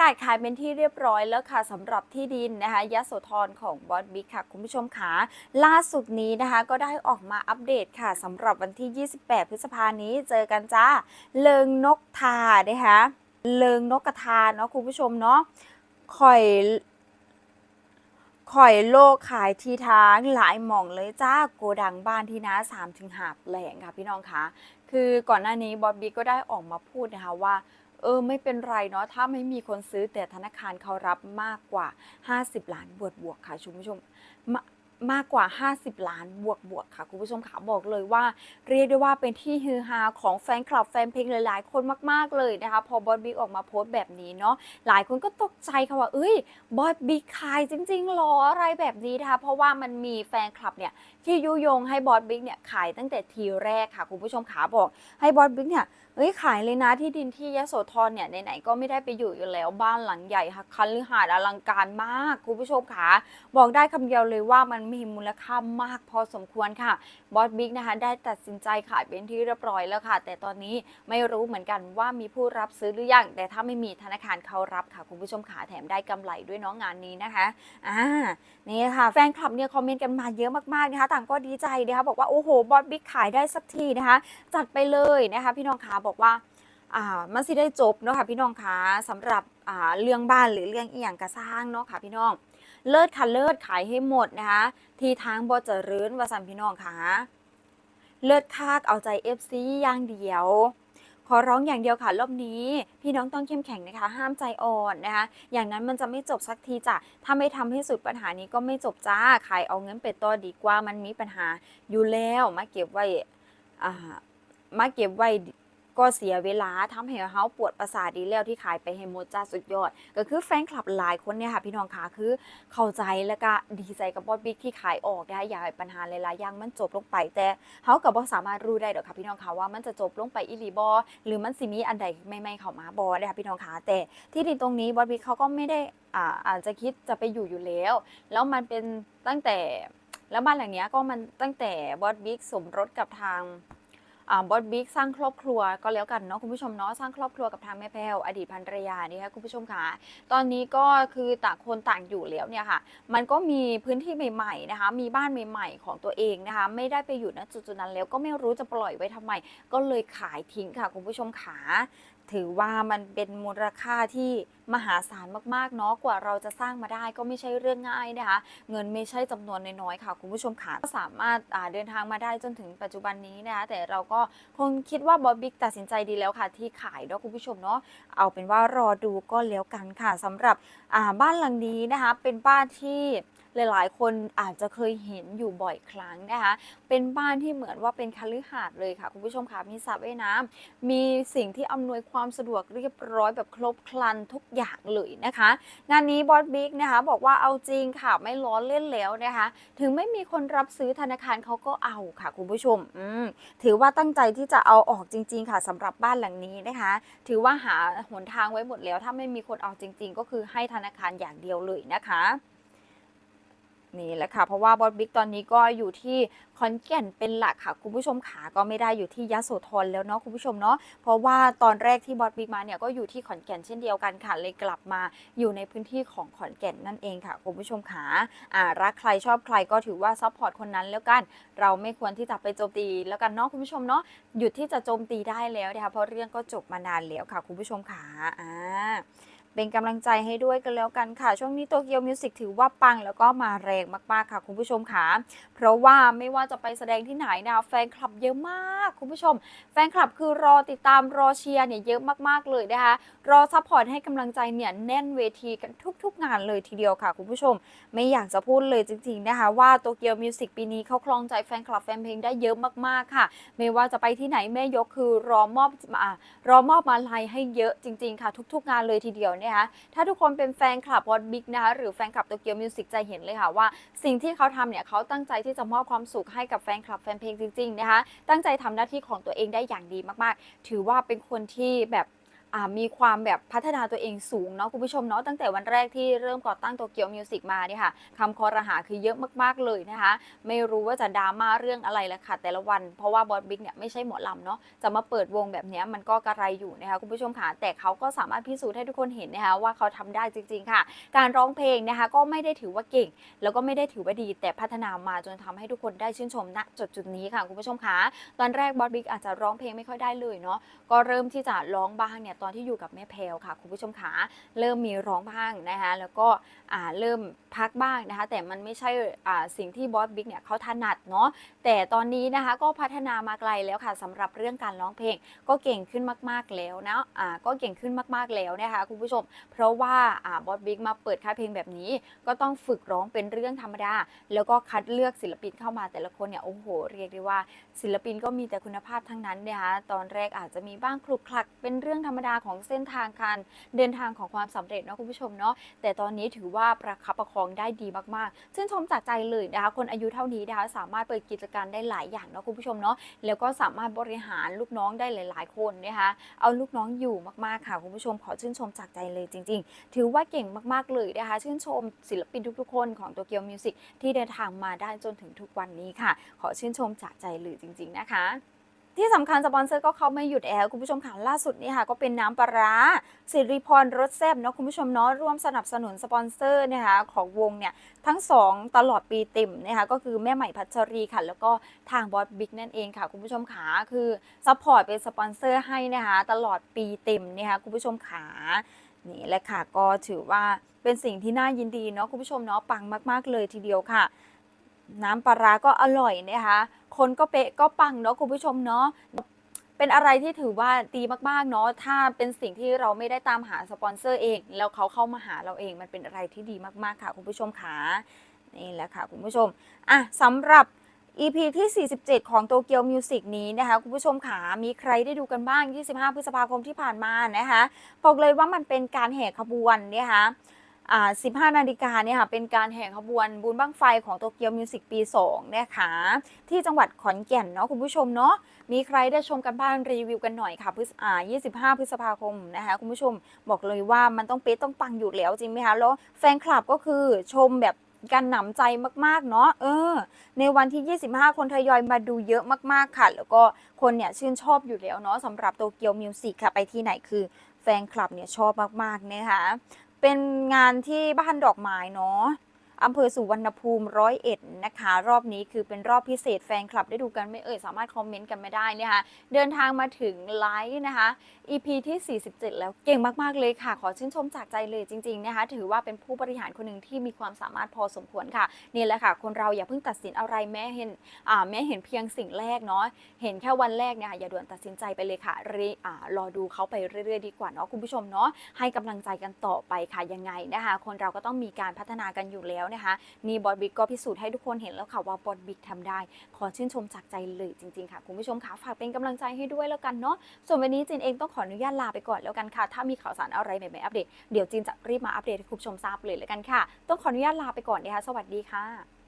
กาศขายเป็นที่เรียบร้อยแล้วค่ะสำหรับที่ดินนะคะยะโสธรของบอสบิ๊กค่ะ คุณผู้ชมขาล่าสุดนี้นะคะ ก็ได้ออกมาอัปเดตค่ะสำหรับวันที่ 28 พฤษภานี้เจอกันจ้าเลิงนกทานะคะเลิงนกกระทาเนาะคุณผู้ชมเนาะข่อยข่อยโลกขายทีทางหลายหม่องเลยจ้าโกดังบ้านที่นะ3ถึงหาแปลงค่ะพี่น้องคะคือก่อนหน้านี้บอสบิ๊กก็ได้ออกมาพูดนะคะว่า เออไม่เป็นไรเนาะถ้าไม่มีคนซื้อแต่ธนาคารเขารับมากกว่า 50 ล้านบวกบวกค่ะคุณผู้ชมมามากกว่า 50 ล้านบวกบวกค่ะคุณผู้ชมค่ะบอกเลยว่า เรียกได้ว่าเป็นที่ฮือฮาของแฟนคลับแฟนเพลงหลายๆ คนมากๆเลยนะคะพอบอสบิ๊กออกมาโพสต์แบบนี้เนาะหลายคนก็ตกใจค่ะว่าเอ้ยบอสบิ๊กขายจริงๆหรออะไรแบบนี้นะคะเพราะว่ามันมีแฟนคลับเนี่ยที่ยุยงให้บอสบิ๊กเนี่ยขายตั้งแต่ทีแรกค่ะคุณผู้ชมขาบอกให้บอสบิ๊กเนี่ย เอ้ยขายเลยนะที่ดินที่ยโสธรเนี่ยไหนๆก็ไม่ได้ไปอยู่อยู่แล้วบ้านหลังใหญ่ค่ะคันลือหาดอลังการมากคุณผู้ชมค่ะบอกได้คำเดียวเลยว่ามันมีมูลค่ามากพอสมควรค่ะบอสบิ๊กนะคะได้ตัดสินใจขายเป็นที่เรียบร้อยแล้วค่ะ แต่ตอนนี้ไม่รู้เหมือนกันว่ามีผู้รับซื้อหรือยังแต่ถ้าไม่มีธนาคารเขารับค่ะ คุณผู้ชมขาแถมได้กำไรด้วยเน้องงานนี้นะคะอ่านี่ค่ะแฟนคลับเนี่ยคอมเมนต์กันมาเยอะมากๆนะคะต่างก็ดีใจนะคะบอกว่าโอ้โหบอสบิ๊กขายได้สักทีนะคะจัดไปเลยนะคะพี่น้องขาบอกว่าอ่ามันสิได้จบเนาะค่ะพี่น้องขาสำหรับอ่าเรื่องบ้านหรือเรื่องอีหยังกระสร้างเนาะค่ะพี่น้อง เลิศค่ะเลิศขายให้หมดนะคะทีทางบอเจริญวาสันพี่น้องค่ะเลิศคากเอาใจ FC อย่างเดียว ขอร้องอย่างเดียวค่ะรอบนี้ พี่น้องต้องเข้มแข็งนะคะ ห้ามใจอ่อนนะคะ อย่างนั้นมันจะไม่จบสักทีจ้ะถ้าไม่ทำให้สุดปัญหานี้ก็ไม่จบจ้าขายเอาเงินเป็ดต่อดีกว่ามันมีปัญหาอยู่แล้วมาเก็บไว้อ่ามาเก็บไว้ ก็เสียเวลาทำให้เฮาปวดประสาทดีแล้วที่ขายไปให้หมดจ้าสุดยอด ก็คือแฟนคลับหลายคนเนี่ยค่ะพี่น้องคะคือเข้าใจแล้วก็ดีใจกับบอสบิ๊กที่ขายออกนะคะอยากให้ปัญหาหลายๆอย่างมันจบลงไป แต่เฮากับบ่สามารถรู้ได้ดอกค่ะพี่น้องคะว่ามันจะจบลงไปอีหลีบอหรือมันสิมีอันใดไม่ไม่ๆเข้ามาบอนะคะพี่น้องคะแต่ที่ดินตรงนี้บอสบิ๊กเขาก็ไม่ได้อ่าอาจจะคิดจะไปอยู่อยู่แล้ว แล้วมันเป็นตั้งแต่แล้วบ้านหลังนี้ก็มันตั้งแต่บอสบิ๊กสมรสกับทาง บอสบิ๊กสร้างครอบครัวก็แล้วกันเนาะคุณผู้ชมเนาะสร้างครอบครัวกับทางแม่แพลวอดีตภรรยานี่ค่ะคุณผู้ชมค่ะตอนนี้ก็คือต่างคนต่างอยู่แล้วเนี่ยค่ะ มันก็มีพื้นที่ใหม่ๆนะคะ มีบ้านใหม่ ๆ ของตัวเองนะคะ ไม่ได้ไปอยู่ณจุดๆนั้นแล้วก็ไม่รู้จะปล่อยไว้ทำไม ก็เลยขายทิ้งค่ะคุณผู้ชมขา ถือว่ามันเป็นมูลค่าที่มหาศาลมากๆเนาะกว่าเราจะสร้างมาได้ก็ไม่ใช่เรื่องง่ายนะคะ เงินไม่ใช่จำนวนน้อยๆค่ะ คุณผู้ชมค่ะก็สามารถเดินทางมาได้จนถึงปัจจุบันนี้นะคะแต่เราก็คงคิดว่าบอบบิ๊กตัดสินใจดีแล้วค่ะ ที่ขายเนาะคุณผู้ชมเนาะเอาเป็นว่ารอดูก็แล้วกันค่ะสำหรับบ้านหลังนี้นะคะเป็นบ้านที่ หลายๆ คนอาจจะเคยเห็นอยู่บ่อยครั้งนะคะ เป็นบ้านที่เหมือนว่าเป็นคฤหาสน์เลยค่ะ คุณผู้ชมค่ะมีสระว่ายน้ำมีสิ่งที่อำนวยความสะดวกเรียบร้อยแบบครบครันทุกอย่างเลยนะคะ งานนี้บอสบิ๊กนะคะ บอกว่าเอาจริงค่ะไม่ล้อเล่นแล้วนะคะ ถึงไม่มีคนรับซื้อธนาคารเขาก็เอาค่ะ คุณผู้ชมอืมถือว่าตั้งใจที่จะเอาออกจริง ๆ ค่ะสำหรับบ้านหลังนี้นะคะ ถือว่าหาหนทางไว้หมดแล้ว ถ้าไม่มีคนเอาจริง ๆ ก็คือให้ธนาคารอย่างเดียวเลยนะคะ นี่แหละค่ะ เพราะว่าบอสบิ๊กตอนนี้ก็อยู่ที่ขอนแก่นเป็นหลักค่ะ คุณผู้ชมขาก็ไม่ได้อยู่ที่ยะโสธรแล้วเนาะคุณผู้ชมเนาะเพราะว่าตอนแรกที่บอสบิ๊กมาเนี่ยก็อยู่ที่ขอนแก่นเช่นเดียวกันค่ะเลยกลับมาอยู่ในพื้นที่ของขอนแก่นนั่นเองค่ะ คุณผู้ชมขาอ่ารักใครชอบใครก็ถือว่าซัพพอร์ตคนนั้นแล้วกัน เราไม่ควรที่จะไปโจมตีแล้วกันเนาะคุณผู้ชมเนาะหยุดที่จะโจมตีได้แล้วนะคะเพราะเรื่องก็จบมานานแล้วค่ะ คุณผู้ชมขาอ่า เป็นกำลังใจให้ด้วยกันแล้วกันค่ะ ช่วงนี้โตเกียวมิวสิกถือว่าปังแล้วก็มาแรงมากๆค่ะคุณผู้ชมค่ะ เพราะว่าไม่ว่าจะไปแสดงที่ไหนนะแฟนคลับเยอะมากคุณผู้ชม แฟนคลับคือรอติดตามรอเชียร์เนี่ยเยอะมากๆเลยนะคะ รอซัพพอร์ตให้กำลังใจเนี่ยแน่นเวทีกันทุก ๆ งานเลยทีเดียวค่ะ คุณผู้ชม ไม่อยากจะพูดเลยจริง ๆนะคะ ว่าโตเกียวมิวสิกปีนี้เขาคลองใจแฟนคลับแฟนเพลงได้เยอะมากๆค่ะ ไม่ว่าจะไปที่ไหนแม่ยกคือรอมอบอ่ารอมอบมาลัยให้เยอะจริง ๆ ค่ะ ทุก ๆ งานเลยทีเดียวเนี่ยะคะถ้าทุกคนเป็นแฟนคลับวอตบิ๊กนะคะหรือแฟนคลับโตเกียวมิวสิกจะเห็นเลยค่ะว่า สิ่งที่เขาทำเนี่ยเขาตั้งใจที่จะมอบความสุขให้กับแฟนคลับแฟนเพลงจริงๆนะคะตั้งใจทำหน้าที่ของตัวเองได้อย่างดีมากๆ ถือว่าเป็นคนที่แบบ มีความแบบพัฒนาตัวเองสูงเนาะคุณผู้ชมเนาะตั้งแต่วันแรกที่เริ่มก่อตั้งโตเกียวมิวสิกมาเนี่ยค่ะคำคอรหาคือเยอะมากๆเลยนะคะ ไม่รู้ว่าจะดราม่าเรื่องอะไรล้วค่ะ แต่ละวันเพราะว่าบอสบิ๊กเนี่ยไม่ใช่หมอลำเนาะจะมาเปิดวงแบบนี้มันก็กระไรอยู่นะคะคุณผู้ชมค่ะแต่เขาก็สามารถพิสูจน์ให้ทุกคนเห็นนะคะว่าเขาทำได้จริง ๆ ค่ะ การร้องเพลงนะคะก็ไม่ได้ถือว่าเก่ง แล้วก็ไม่ได้ถือว่าดี แต่พัฒนามาจนทำให้ทุกคนได้ชื่นชมณจุดจุดนี้ค่ะคุณผู้ชมค่ะตอนแรกบอสบิ๊กอาจจะร้องเพลงไม่ค่อยได้เลยเนาะก็เริ่มที่จะร้องบ้างเนี่ยตอนที่อยู่กับแม่แพลวค่ะ คุณผู้ชมค่ะเริ่มมีร้องบ้างนะคะแล้วก็เริ่มพักบ้างนะคะ แต่มันไม่ใช่สิ่งที่บอสบิ๊กเนี่ยเขาถนัดเนาะแต่ตอนนี้นะคะก็พัฒนามาไกลแล้วค่ะสำหรับเรื่องการร้องเพลง ก็เก่งขึ้นมาก ๆแล้วนะอ่าก็เก่งขึ้นมากๆแล้วนะคะคุณผู้ชม เพราะว่าบอสบิ๊กมาเปิดค่ายเพลงแบบนี้ ก็ต้องฝึกร้องเป็นเรื่องธรรมดา แล้วก็คัดเลือกศิลปินเข้ามาแต่ละคนเนี่ยโอ้โห เรียกได้ว่า ศิลปินก็มีแต่คุณภาพทั้งนั้นนะคะตอนแรกอาจจะมีบ้างคลุกคลักเป็นเรื่องธรรมดาของเส้นทางการเดินทางของความสำเร็จเนาะคุณผู้ชมเนาะแต่ตอนนี้ถือว่าประคับประคองได้ดีมากๆชื่นชมจากใจเลยนะคะคนอายุเท่านี้นะคะสามารถเปิดกิจการได้หลายอย่างเนาะคุณผู้ชมเนาะแล้วก็สามารถบริหารลูกน้องได้หลาย ๆ คนนะคะเอาลูกน้องอยู่มากๆค่ะคุณผู้ชมขอชื่นชมจากใจเลยจริง ๆ ถือว่าเก่งมากๆเลยนะคะชื่นชมศิลปินทุกๆ คนของตัวเกียวมิวสิกที่เดินทางมาได้จนถึงทุกวันนี้ค่ะ ขอชื่นชมจากใจเลยจริง ๆ นะคะ ที่สำคัญสปอนเซอร์ก็เขาไม่หยุดแอลคุณผู้ชมค่ะล่าสุดนี่ค่ะก็เป็นน้ำปลาสิริพรรสแซ่บเนาะคุณผู้ชมเนาะร่วมสนับสนุนสปอนเซอร์นะคะของวงเนี่ยทั้งสองตลอดปีเต็มนะคะก็คือแม่ใหม่พัชรีค่ะ แล้วก็ทางบอสบิ๊กนั่นเองค่ะ คุณผู้ชมขาคือซัพพอร์ตเป็นสปอนเซอร์ให้นะคะตลอดปีเต็มนะคะคุณผู้ชมขานี่แหละค่ะก็ถือว่าเป็นสิ่งที่น่ายินดีเนาะคุณผู้ชมเนาะปังมาก ๆ เลยทีเดียวค่ะ น้ำปลาร้าก็อร่อยนะคะ คนก็เป๊ะก็ปังเนาะคุณผู้ชมเนาะเป็นอะไรที่ถือว่าดีมากๆเนาะถ้าเป็นสิ่งที่เราไม่ได้ตามหาสปอนเซอร์เอง แล้วเขาเข้ามาหาเราเอง มันเป็นอะไรที่ดีมากๆค่ะคุณผู้ชมค่ะนี่แหละค่ะคุณผู้ชมอะสำหรับ EP ที่ 47 ของโตเกียวมิวสิกนี้นะคะ คุณผู้ชมค่ะมีใครได้ดูกันบ้าง 25 พฤษภาคมที่ผ่านมานะคะ บอกเลยว่ามันเป็นการแห่ขบวนนะคะอ่า 15 นาฬิกาเนี่ยค่ะเป็นการแห่ขบวนบุญบั้งไฟของโตเกียวมิวสิกปี 2 นะคะที่จังหวัดขอนแก่นเนาะคุณผู้ชมเนาะมีใครได้ชมกันบ้างรีวิวกันหน่อยค่ะพฤษอ่า25 พฤษภาคมนะคะคุณผู้ชมบอกเลยว่ามันต้องเป๊ะต้องปังอยู่แล้วจริงไหมคะแล้วแฟนคลับก็คือชมแบบกันหนำใจมาก ๆ เนาะ เออ ในวันที่ 25 คนทยอยมาดูเยอะมาก ๆ ค่ะ แล้วก็คนเนี่ยชื่นชอบอยู่แล้วเนาะสำหรับโตเกียวมิวสิกค่ะ ไปที่ไหนคือแฟนคลับเนี่ยชอบมาก ๆ นะคะ เป็นงานที่บ้านดอกไม้เนาะ อำเภอสุวรรณภูมิร้อยเอ็ดนะคะ รอบนี้คือเป็นรอบพิเศษแฟนคลับได้ดูกันไม่เอ่ยสามารถคอมเมนต์กันไม่ได้นี่ค่ะเดินทางมาถึงไลฟ์นะคะ EP ที่ 47 แล้วเก่งมาก ๆ เลยค่ะ ขอชื่นชมจากใจเลยจริง ๆ นะคะ ถือว่าเป็นผู้บริหารคนหนึ่งที่มีความสามารถพอสมควรค่ะ นี่แหละค่ะ คนเราอย่าเพิ่งตัดสินอะไรแม้เห็นแม้เห็นเพียงสิ่งแรกเนาะเห็นแค่วันแรกเนี่ยค่ะอย่าด่วนตัดสินใจไปเลยค่ะรีอ่ารอดูเขาไปเรื่อย ๆ ดีกว่าเนาะคุณผู้ชมเนาะให้กำลังใจกันต่อไปค่ะยังไงนะคะ คนเราก็ต้องมีการพัฒนากันอยู่แล้วนะคะนี่บอสบิ๊กก็พิสูจน์ให้ทุกคนเห็นแล้วค่ะว่าบอสบิ๊กทำได้ ขอชื่นชมจากใจเลยจริงๆค่ะคุณผู้ชมค่ะฝากเป็นกำลังใจให้ด้วยแล้วกันเนาะส่วนวันนี้จินเองต้องขออนุญาตลาไปก่อนแล้วกันค่ะ ถ้ามีข่าวสารอะไรใหม่ๆอัปเดตเดี๋ยวจินจะรีบมาอัปเดตให้คุณผู้ชมทราบเลยแล้วกันค่ะ ต้องขออนุญาตลาไปก่อนนะคะสวัสดีค่ะ